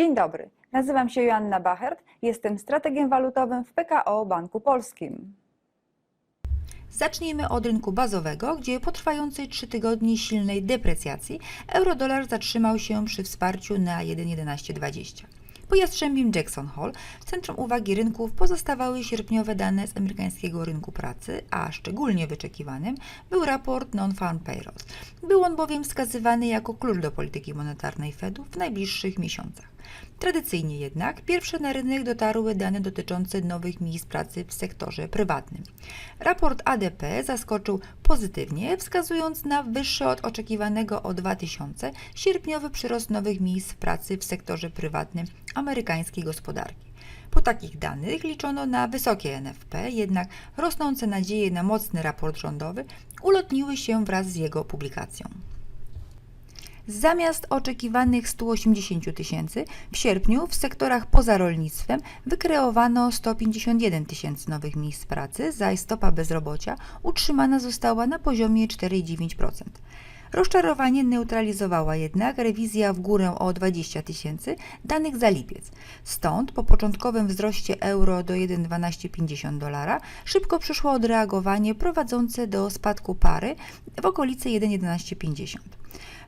Dzień dobry, nazywam się Joanna Bachert, jestem strategiem walutowym w PKO Banku Polskim. Zacznijmy od rynku bazowego, gdzie po trwającej 3 tygodnie silnej deprecjacji euro-dolar zatrzymał się przy wsparciu na 1,1120. Po jastrzębim Jackson Hole w centrum uwagi rynków pozostawały sierpniowe dane z amerykańskiego rynku pracy, a szczególnie wyczekiwanym był raport Non-Farm Payrolls. Był on bowiem wskazywany jako klucz do polityki monetarnej Fedu w najbliższych miesiącach. Tradycyjnie jednak pierwsze na rynek dotarły dane dotyczące nowych miejsc pracy w sektorze prywatnym. Raport ADP zaskoczył pozytywnie, wskazując na wyższy od oczekiwanego o 2000 sierpniowy przyrost nowych miejsc pracy w sektorze prywatnym amerykańskiej gospodarki. Po takich danych liczono na wysokie NFP, jednak rosnące nadzieje na mocny raport rządowy ulotniły się wraz z jego publikacją. Zamiast oczekiwanych 180 tysięcy, w sierpniu w sektorach poza rolnictwem wykreowano 151 tysięcy nowych miejsc pracy, zaś stopa bezrobocia utrzymana została na poziomie 4,9%. Rozczarowanie neutralizowała jednak rewizja w górę o 20 tysięcy danych za lipiec. Stąd po początkowym wzroście euro do 1,1250 dolara szybko przyszło odreagowanie prowadzące do spadku pary w okolicy 1,1150.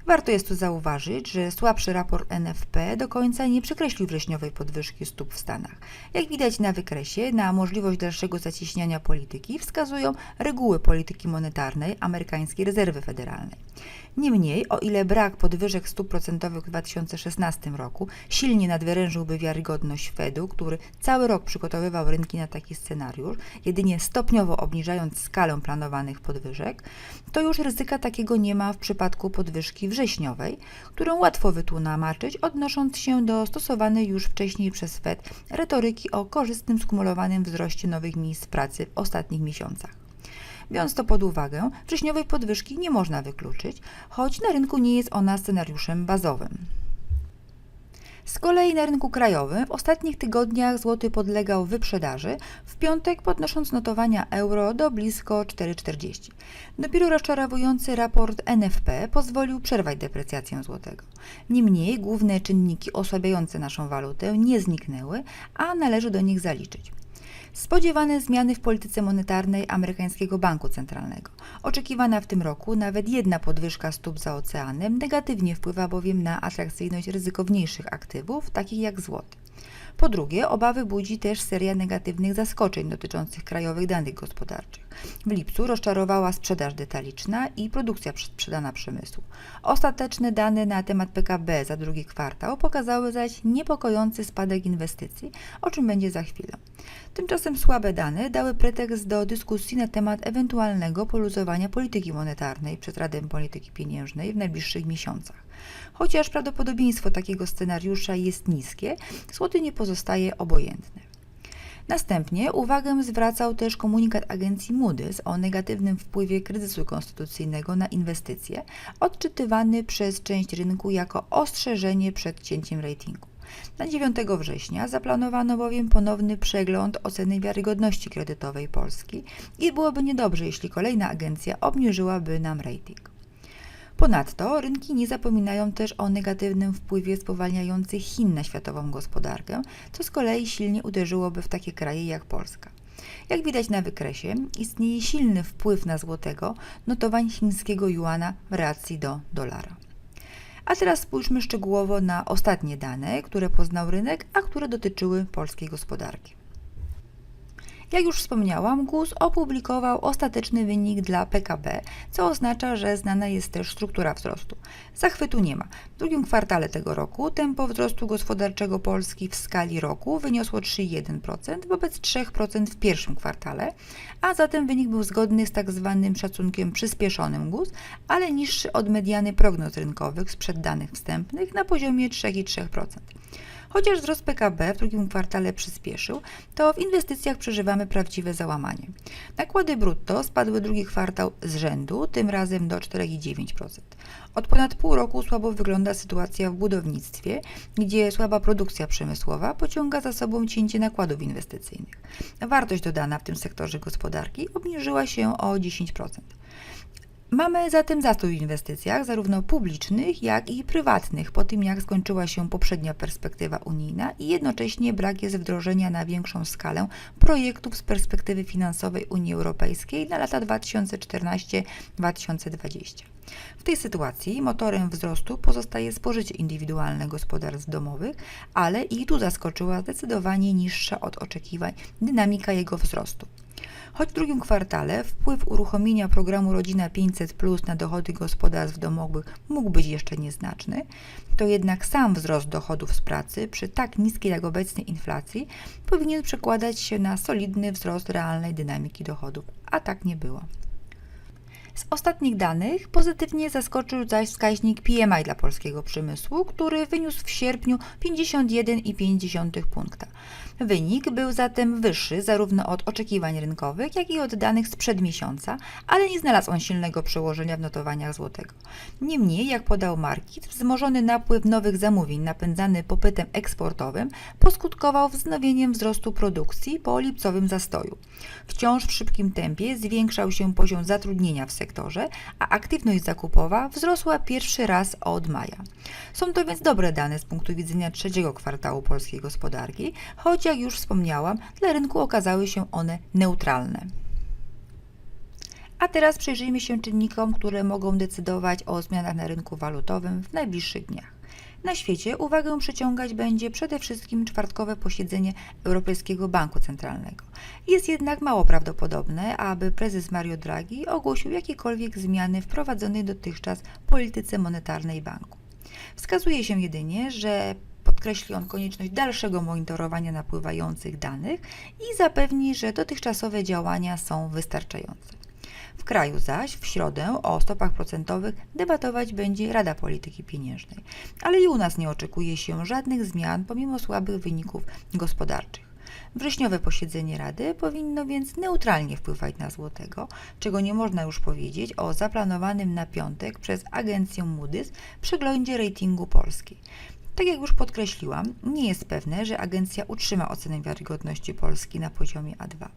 Warto jest tu zauważyć, że słabszy raport NFP do końca nie przekreślił wrześniowej podwyżki stóp w Stanach. Jak widać na wykresie, na możliwość dalszego zacieśniania polityki wskazują reguły polityki monetarnej amerykańskiej rezerwy federalnej. Niemniej, o ile brak podwyżek stóp procentowych w 2016 roku silnie nadwyrężyłby wiarygodność Fedu, który cały rok przygotowywał rynki na taki scenariusz, jedynie stopniowo obniżając skalę planowanych podwyżek, to już ryzyka takiego nie ma w przypadku podwyżki wrześniowej, którą łatwo wytłumaczyć, odnosząc się do stosowanej już wcześniej przez Fed retoryki o korzystnym skumulowanym wzroście nowych miejsc pracy w ostatnich miesiącach. Biorąc to pod uwagę, wrześniowej podwyżki nie można wykluczyć, choć na rynku nie jest ona scenariuszem bazowym. Z kolei na rynku krajowym w ostatnich tygodniach złoty podlegał wyprzedaży, w piątek podnosząc notowania euro do blisko 4,40. Dopiero rozczarowujący raport NFP pozwolił przerwać deprecjację złotego. Niemniej główne czynniki osłabiające naszą walutę nie zniknęły, a należy do nich zaliczyć. Spodziewane zmiany w polityce monetarnej amerykańskiego banku centralnego. Oczekiwana w tym roku nawet jedna podwyżka stóp za oceanem negatywnie wpływa bowiem na atrakcyjność ryzykowniejszych aktywów, takich jak złoty. Po drugie, obawy budzi też seria negatywnych zaskoczeń dotyczących krajowych danych gospodarczych. W lipcu rozczarowała sprzedaż detaliczna i produkcja sprzedana przemysłu. Ostateczne dane na temat PKB za drugi kwartał pokazały zaś niepokojący spadek inwestycji, o czym będzie za chwilę. Tymczasem słabe dane dały pretekst do dyskusji na temat ewentualnego poluzowania polityki monetarnej przez Radę Polityki Pieniężnej w najbliższych miesiącach. Chociaż prawdopodobieństwo takiego scenariusza jest niskie, złoty nie pozostaje obojętny. Następnie uwagę zwracał też komunikat agencji Moody's o negatywnym wpływie kryzysu konstytucyjnego na inwestycje, odczytywany przez część rynku jako ostrzeżenie przed cięciem ratingu. Na 9 września zaplanowano bowiem ponowny przegląd oceny wiarygodności kredytowej Polski i byłoby niedobrze, jeśli kolejna agencja obniżyłaby nam rating. Ponadto rynki nie zapominają też o negatywnym wpływie spowalniających Chin na światową gospodarkę, co z kolei silnie uderzyłoby w takie kraje jak Polska. Jak widać na wykresie, istnieje silny wpływ na złotego notowań chińskiego juana w relacji do dolara. A teraz spójrzmy szczegółowo na ostatnie dane, które poznał rynek, a które dotyczyły polskiej gospodarki. Jak już wspomniałam, GUS opublikował ostateczny wynik dla PKB, co oznacza, że znana jest też struktura wzrostu. Zachwytu nie ma. W drugim kwartale tego roku tempo wzrostu gospodarczego Polski w skali roku wyniosło 3,1% wobec 3% w pierwszym kwartale, a zatem wynik był zgodny z tak zwanym szacunkiem przyspieszonym GUS, ale niższy od mediany prognoz rynkowych sprzed danych wstępnych na poziomie 3,3%. Chociaż wzrost PKB w drugim kwartale przyspieszył, to w inwestycjach przeżywamy prawdziwe załamanie. Nakłady brutto spadły drugi kwartał z rzędu, tym razem do 4,9%. Od ponad pół roku słabo wygląda sytuacja w budownictwie, gdzie słaba produkcja przemysłowa pociąga za sobą cięcie nakładów inwestycyjnych. Wartość dodana w tym sektorze gospodarki obniżyła się o 10%. Mamy zatem zastój w inwestycjach, zarówno publicznych, jak i prywatnych, po tym jak skończyła się poprzednia perspektywa unijna i jednocześnie brak jest wdrożenia na większą skalę projektów z perspektywy finansowej Unii Europejskiej na lata 2014-2020. W tej sytuacji motorem wzrostu pozostaje spożycie indywidualne gospodarstw domowych, ale i tu zaskoczyła zdecydowanie niższa od oczekiwań dynamika jego wzrostu. Choć w drugim kwartale wpływ uruchomienia programu Rodzina 500 Plus na dochody gospodarstw domowych mógł być jeszcze nieznaczny, to jednak sam wzrost dochodów z pracy przy tak niskiej jak obecnie inflacji powinien przekładać się na solidny wzrost realnej dynamiki dochodów, a tak nie było. Z ostatnich danych pozytywnie zaskoczył zaś wskaźnik PMI dla polskiego przemysłu, który wyniósł w sierpniu 51,5 punkta. Wynik był zatem wyższy zarówno od oczekiwań rynkowych, jak i od danych sprzed miesiąca, ale nie znalazł on silnego przełożenia w notowaniach złotego. Niemniej, jak podał Markit, wzmożony napływ nowych zamówień napędzany popytem eksportowym poskutkował wznowieniem wzrostu produkcji po lipcowym zastoju. Wciąż w szybkim tempie zwiększał się poziom zatrudnienia w sektorze, a aktywność zakupowa wzrosła pierwszy raz od maja. Są to więc dobre dane z punktu widzenia trzeciego kwartału polskiej gospodarki, choć jak już wspomniałam, dla rynku okazały się one neutralne. A teraz przyjrzyjmy się czynnikom, które mogą decydować o zmianach na rynku walutowym w najbliższych dniach. Na świecie uwagę przyciągać będzie przede wszystkim czwartkowe posiedzenie Europejskiego Banku Centralnego. Jest jednak mało prawdopodobne, aby prezes Mario Draghi ogłosił jakiekolwiek zmiany w prowadzonej dotychczas polityce monetarnej banku. Wskazuje się jedynie, że podkreśli on konieczność dalszego monitorowania napływających danych i zapewni, że dotychczasowe działania są wystarczające. W kraju zaś w środę o stopach procentowych debatować będzie Rada Polityki Pieniężnej, ale i u nas nie oczekuje się żadnych zmian pomimo słabych wyników gospodarczych. Wrześniowe posiedzenie Rady powinno więc neutralnie wpływać na złotego, czego nie można już powiedzieć o zaplanowanym na piątek przez agencję Moody's przeglądzie ratingu Polski. Tak jak już podkreśliłam, nie jest pewne, że agencja utrzyma ocenę wiarygodności Polski na poziomie A2.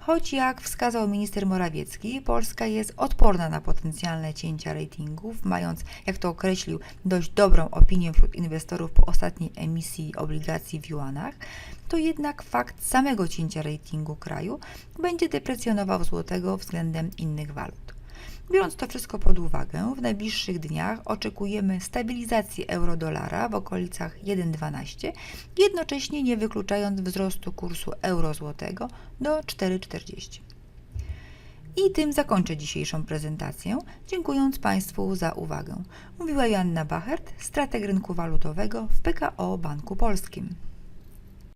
Choć jak wskazał minister Morawiecki, Polska jest odporna na potencjalne cięcia ratingów, mając, jak to określił, dość dobrą opinię wśród inwestorów po ostatniej emisji obligacji w juanach, to jednak fakt samego cięcia ratingu kraju będzie deprecjonował złotego względem innych walut. Biorąc to wszystko pod uwagę, w najbliższych dniach oczekujemy stabilizacji euro-dolara w okolicach 1,12, jednocześnie nie wykluczając wzrostu kursu euro-złotego do 4,40. I tym zakończę dzisiejszą prezentację, dziękując Państwu za uwagę. Mówiła Joanna Bachert, strateg rynku walutowego w PKO Banku Polskim.